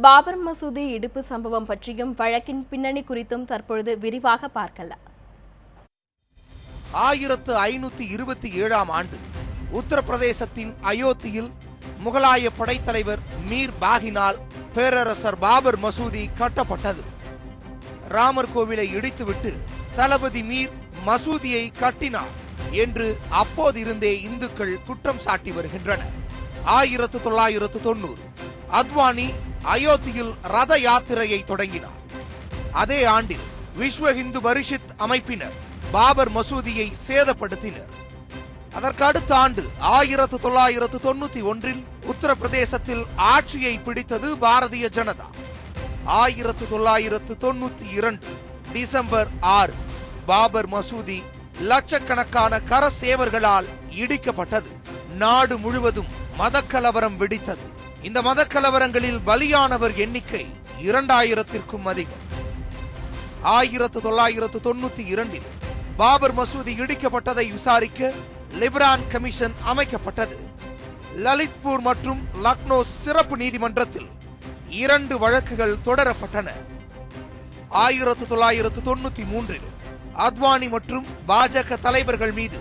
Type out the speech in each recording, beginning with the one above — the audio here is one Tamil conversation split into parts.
பாபர் மசூதி இடிப்பு சம்பவம் பற்றியும் வழக்கின் பின்னணி குறித்தும் தற்பொழுது விரிவாக பார்க்கலாம். ஆயிரத்து ஐநூத்தி இருபத்தி ஏழாம் ஆண்டு உத்தரப்பிரதேசத்தின் அயோத்தியில் முகலாய படைத்தலைவர் மீர் பாகினால் பேரரசர் பாபர் மசூதி கட்டப்பட்டது. ராமர் கோவிலை இடித்துவிட்டு தளபதி மீர் மசூதியை கட்டினார் என்று அப்போதிருந்தே இந்துக்கள் குற்றம் சாட்டி வருகின்றனர். ஆயிரத்து தொள்ளாயிரத்து தொண்ணூறு அத்வானி அயோத்தியில் ரத யாத்திரையை தொடங்கினார். அதே ஆண்டில் விஸ்வ இந்து பரிஷத் அமைப்பினர் பாபர் மசூதியை சேதப்படுத்தினர். அதற்கு அடுத்த ஆண்டு ஆயிரத்து தொள்ளாயிரத்து தொண்ணூத்தி ஒன்றில் உத்தரப்பிரதேசத்தில் ஆட்சியை பிடித்தது பாரதிய ஜனதா. ஆயிரத்து தொள்ளாயிரத்து தொண்ணூத்தி இரண்டு டிசம்பர் ஆறு பாபர் மசூதி லட்சக்கணக்கான கர சேவர்களால் இடிக்கப்பட்டது. நாடு முழுவதும் மதக்கலவரம் வெடித்தது. இந்த மதக்கலவரங்களில் பலியானவர் எண்ணிக்கை இரண்டாயிரத்திற்கும் அதிகம். ஆயிரத்து தொள்ளாயிரத்து தொண்ணூத்தி இரண்டில் பாபர் மசூதி இடிக்கப்பட்டதை விசாரிக்க லிப்ரான் கமிஷன் அமைக்கப்பட்டது. லலித்பூர் மற்றும் லக்னோ சிறப்பு நீதிமன்றத்தில் இரண்டு வழக்குகள் தொடரப்பட்டன. ஆயிரத்து தொள்ளாயிரத்து தொண்ணூத்தி மூன்றில் அத்வானி மற்றும் பாஜக தலைவர்கள் மீது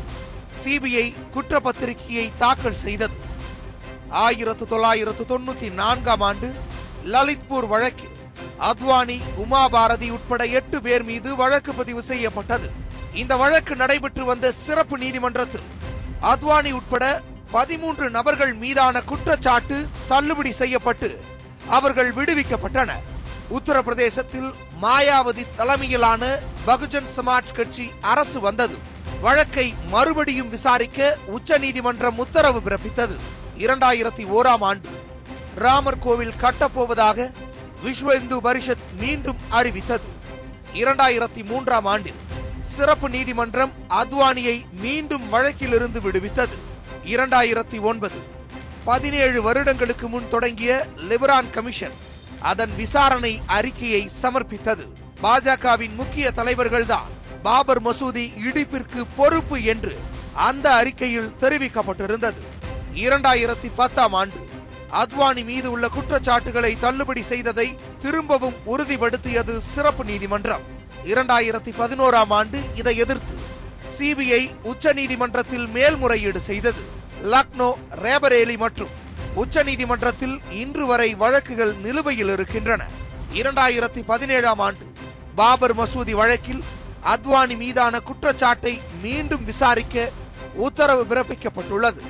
சிபிஐ குற்றப்பத்திரிகையை தாக்கல் செய்தது. ஆயிரத்து தொள்ளாயிரத்து தொண்ணூத்தி நான்காம் ஆண்டு லலித்பூர் வழக்கில் அத்வானி உமா பாரதி உட்பட எட்டு பேர் மீது வழக்கு பதிவு செய்யப்பட்டது. இந்த வழக்கு நடைபெற்று வந்த சிறப்பு நீதிமன்றத்தில் அத்வானி உட்பட பதிமூன்று நபர்கள் மீதான குற்றச்சாட்டு தள்ளுபடி செய்யப்பட்டு அவர்கள் விடுவிக்கப்பட்டனர். உத்தரப்பிரதேசத்தில் மாயாவதி தலைமையிலான பகுஜன் சமாஜ் கட்சி அரசு வந்தது. வழக்கை மறுபடியும் விசாரிக்க உச்சநீதிமன்றம் உத்தரவு பிறப்பித்தது. இரண்டாயிரத்தி ஓராம் ஆண்டு ராமர் கோவில் கட்டப்போவதாக விஸ்வ இந்து பரிஷத் மீண்டும் அறிவித்தது. இரண்டாயிரத்தி மூன்றாம் ஆண்டில் சிறப்பு நீதிமன்றம் அத்வானியை மீண்டும் வழக்கிலிருந்து விடுவித்தது. இரண்டாயிரத்தி ஒன்பது பதினேழு வருடங்களுக்கு முன் தொடங்கிய லிபரான் கமிஷன் அதன் விசாரணை அறிக்கையை சமர்ப்பித்தது. பாஜகவின் முக்கிய தலைவர்கள்தான் பாபர் மசூதி இடிப்பிற்கு பொறுப்பு என்று அந்த அறிக்கையில் தெரிவிக்கப்பட்டிருந்தது. இரண்டாயிரத்தி பத்தாம் ஆண்டு. அத்வானி மீது உள்ள குற்றச்சாட்டுகளை தள்ளுபடி செய்ததை திரும்பவும் உறுதிப்படுத்தியது சிறப்பு நீதிமன்றம். இரண்டாயிரத்தி பதினோராம் ஆண்டு இதை எதிர்த்து சிபிஐ உச்ச நீதிமன்றத்தில் மேல்முறையீடு செய்தது. லக்னோ ரேபரேலி மற்றும் உச்ச நீதிமன்றத்தில் இன்று வரை வழக்குகள் நிலுவையில் இருக்கின்றன. இரண்டாயிரத்தி பதினேழாம் ஆண்டு பாபர் மசூதி வழக்கில் அத்வானி மீதான குற்றச்சாட்டை மீண்டும் விசாரிக்க உத்தரவு பிறப்பிக்கப்பட்டுள்ளது.